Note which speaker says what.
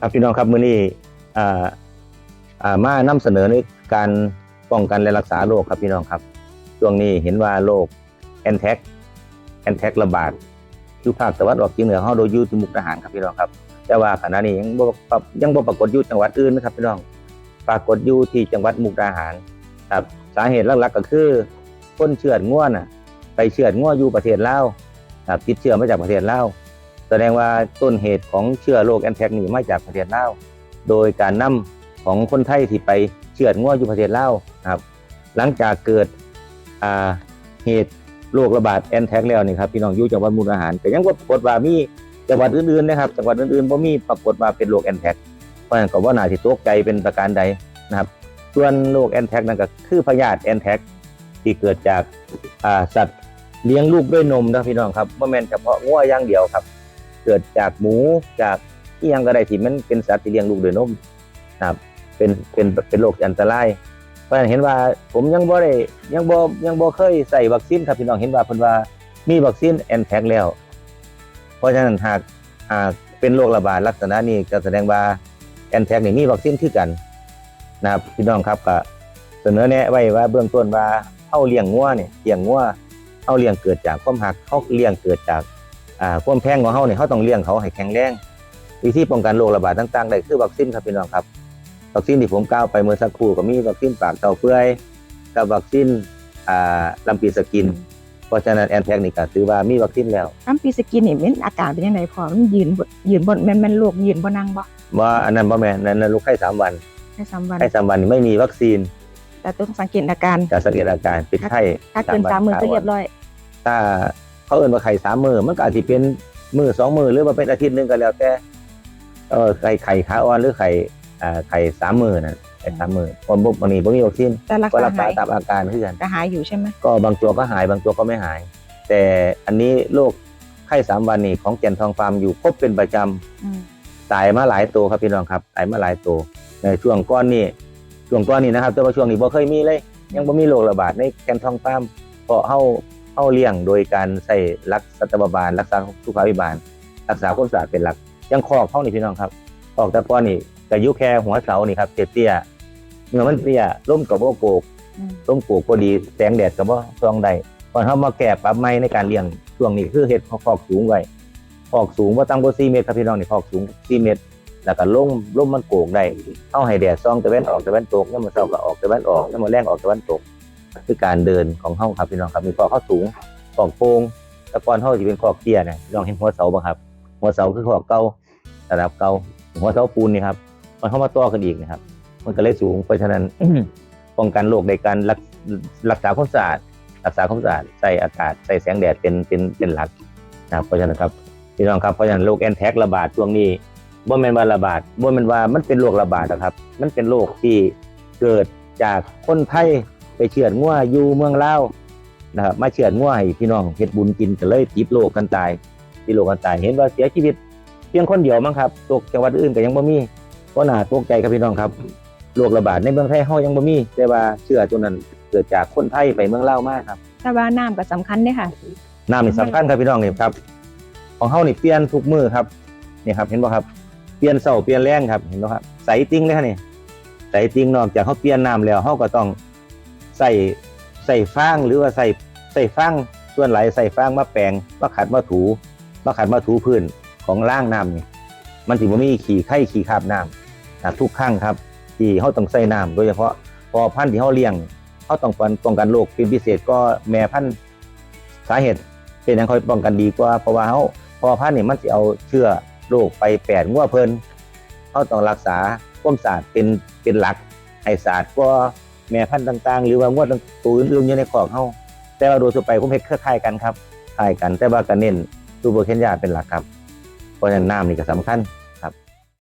Speaker 1: ครับพี่น้องครับมื้อนี้อ่าอ่ามานำเสนอในการป้องกันและรักษาโรคครับพี่น้องครับ ช่วงนี้เห็นว่าโรคแอนแท็กแอนแท็กระบาดอยู่ภาคตะวันออกเฉียงเหนือเฮาโดยอยู่ที่มุกดาหารครับพี่น้องครับ แต่ว่าขณะนี้ยังบ่ยังบ่ปรากฏอยู่จังหวัดอื่นนะครับพี่น้องปรากฏอยู่ที่จังหวัดมุกดาหารครับสาเหตุหลักๆก็คือคนเชือดง่วนน่ะไปเชือดง่วอยู่ประเทศลาวครับติดเชื้อมาจากประเทศลาว แสดงว่าต้นเหตุของเชื้อโรคแอนแทกนี่มาจากประเทศลาวโดยการนำของคนไทยที่ไปเชื้อดง่วอยู่ประเทศลาวครับ หลังจากเกิดอ่าเหตุโรคระบาดแอนแทกแล้วนี่ครับพี่น้องอยู่จังหวัดมุกดาหารแต่ยังบ่ปรากฏว่ามีจังหวัดอื่นๆนะครับจังหวัดอื่นๆบ่มีปรากฏว่าเป็นโรคแอนแทกเพราะฉะนั้นก็บ่าน่าสิตกใจเป็นประการใดนะครับ ส่วนโรคแอนแทกนั่นก็คือพยาธิแอนแทกที่เกิดจากอ่าสัตว์เลี้ยงลูกด้วยนมนะพี่น้องครับบ่แม่นเฉพาะงัวอย่างเดียวครับ เกิดจากหมูจากที่ยังก็ได้ที่มันเป็นสัตว์ที่เลี้ยงลูกด้วยนมนะครับเป็นเป็นเป็นโรคอันตรายเพราะฉะนั้นเห็นว่าผมยังบ่ได้ยังบ่ยังบ่เคยใส่วัคซีนครับพี่น้องเห็นว่าเพิ่นว่ามีวัคซีนแอนแทกแล้ว เพราะฉะนั้นหากหากเป็นโรคระบาดลักษณะนี้ก็แสดงว่าแอนแทกนี่มีวัคซีนคือกันนะครับพี่น้องครับก็เสนอแนะไว้ว่าเบื้องต้นว่าเฮาเลี้ยงงัวเนี่ยเลี้ยงงัวเฮาเลี้ยงเกิดจากความหักเฮาเลี้ยงเกิดจาก อ่าความแพงของเฮาเนี่ยเฮาต้องเลี้ยงเขาให้แข็งแรงวิธีป้องกันโรคระบาดต่างๆได้คือวัคซีนครับพี่น้องครับ วัคซีนที่ผมกล่าวไปเมื่อสักครู่ก็มีวัคซีนปากเต่าเปื่อยกับวัคซีนอ่าลำปีสกิน เพราะฉะนั้นแอนแทกนี่ก็ถือว่ามีวัคซีนแล้ว
Speaker 2: น้ำปีสกินนี่มันอาการเป็นยังไงพอมันยืนบ่ยืนบนแม่นแม่นโรคยืนบ่นั่งบ่
Speaker 1: ว่าอันนั้นบ่แม่นนั่นนะลูกไข้สามวัน
Speaker 2: ในสามวัน
Speaker 1: ไข้สามวันนี่ไม่มีวัคซีน
Speaker 2: แต่ต้องสังเกตอาการ
Speaker 1: จะสังเกตอาการเป็นไข้
Speaker 2: ถ้าเกินสามหมื่นก็เรียบร้อย
Speaker 1: ถ้า เขาเอิ้นว่าไข้สามมือมันก็อาจจะเป็นมือสองมือหรือว่าเป็นอาทิตย์หนึงก็แล้วแต่เออไข้ไข้ขาอ่อนหรือไข้อ่าไข้สามมือนั่นไข้สามมือคนบุกวันนี้บ่มีวัคซีน
Speaker 2: แต่รัก
Speaker 1: ก็
Speaker 2: ษา
Speaker 1: รักษา
Speaker 2: หาย
Speaker 1: ตามอาการคือกัน
Speaker 2: ก็หายอยู่ใช่ไหม
Speaker 1: ก็บางตัวก็หายบางตัวก็ไม่หาย แต่อันนี้โรคไข้สามวันนี่ของแก่นทองฟาร์มอยู่พบเป็นประจำ
Speaker 2: อืม
Speaker 1: ตายมาหลายตัวครับพี่น้องครับตายมาหลายตัวในช่วงก้อนนี้ช่วงก้อนนี้นะครับแต่ว่าช่วงนี้บ่เคยมีเลย ยังบ่มีโรคระบาดในแก่นทองฟาร์มเพราะเฮา เฮาเลี้ยงโดยการใส่รักสัตวบาล รักษาสุขภาพบาล รักษาความสะอาดเป็นหลักยังคอกเฮานี่พี่น้องครับออกแต่ก้อนนี่ก็อยู่แค่หัวเสานี่ครับเตี้ยๆเมื่อมันเตี้ยล้มกับบ่โกก
Speaker 2: อืม
Speaker 1: ต้มปลูกพอดีแสงแดดกับว่าซองใดก่อนเขามาแก้ปรับไม้ในการเลี้ยงช่วงนี้คือเห็ดเขาคอกสูงไว้คอกสูงว่าตั้งบนสี่เมตรครับพี่น้องนี่คอกสูงสี่เมตรแล้วก็ล่มล่มมันโกกได้เข้าให้แดดซองตะเวนออกตะเวนตกแล้วมันเช้าก็ออกตะเวนออกแล้วมันแรงออกตะเวนตก คือการเดินของเฮาครับพี่น้องครับมีคอกเข้าสูงคอกโป่งตะกอนเฮาสิเป็นคอกเตี้ยเนี่ยพี่น้องเห็นหัวเสาบ่ครับ หัวเสาคือคอกเก่าระดับเก่าหัวเสาปูนนี่ครับมันเข้ามาต่อกันอีกนะครับ มันก็เลยสูงเพราะฉะนั้นป้องกันโรคในการรักรักษาความสะอาดรักษาความสะอาดใส่อากาศใส่แสงแดดเป็นเป็นเป็นหลักนะครับเพราะฉะนั้นครับพี่น้องครับเพราะฉะนั้นโรคแอนแท็กระบาดช่วงนี้บ่แม่นว่าระบาดบ่แม่นว่ามันเป็นโรคระบาดนะครับ มันเป็นโรคที่เกิดจากคนไทย ไปเชือดงัวอยู่เมืองลาวนะครับมาเชือดงัวให้พี่น้องเฮ็ดบุญกินก็เลยติดโรคกันตายติดโรคกันตายเห็นว่าเสียชีวิตเพียงคนเดียวมั้งครับตกจังหวัดอื่นก็ยังบ่มีก็น่าตกใจครับพี่น้องครับโรคระบาดในเมืองไทยเฮายังบ่มี แต่ว่าเชื้อตัวนั้นเกิดจากคนไทยไปเมืองลาวมาครับ
Speaker 2: แต่ว่าน้ำก็สำคัญเด้อค่ะ
Speaker 1: น้ำนี่สำคัญครับพี่น้องนี่ครับ ของเฮานี่เปลี่ยนทุกมื้อครับนี่ครับ เห็นบ่ครับเปลี่ยนเช้าเปลี่ยนแรงครับเห็นบ่ครับใสติ้งเลยครับนี่ใสติ้งนอกจากเฮาเปลี่ยนน้ำแล้วเฮาก็ต้อง ใส่ใส่ฟางหรือว่าใส่ใส่ฟางส่วนไหลใส่ฟางมาแปรงมาขัดมาถูมาขัดมาถูพื้นของล่างน้ำนี่มันสิบ่มีขี้ไข่ขี้คาบน้ำนะทุกครั้งครับ ที่เขาต้องใส่น้ำโดยเฉพาะพอพันธุ์ที่เขาเลี้ยงเขาต้องป้องกันโรคเป็นพิเศษก็แม่พันธุ์สาเหตุเป็นอย่างเขาป้องกันดีกว่าเพราะว่าเขาพอพันธุ์นี่มันจะเอาเชื้อโรคไปแปดงัวเพลินเขาต้องรักษาความสะอาดเป็นเป็นหลักให้สะอาดกว่า แม่พันธุ์ต่างๆ หรือว่างวดตัวอื่นๆอยู่ในขอกเขาแต่ว่าโดยทั่วไปผมเห็นคล้ายกันครับคล้ายกันแต่ว่าก็เน้นซูเปอร์เคนยาเป็นหลักครับเพราะฉะนั้นน้ำนี่ก็สำคัญ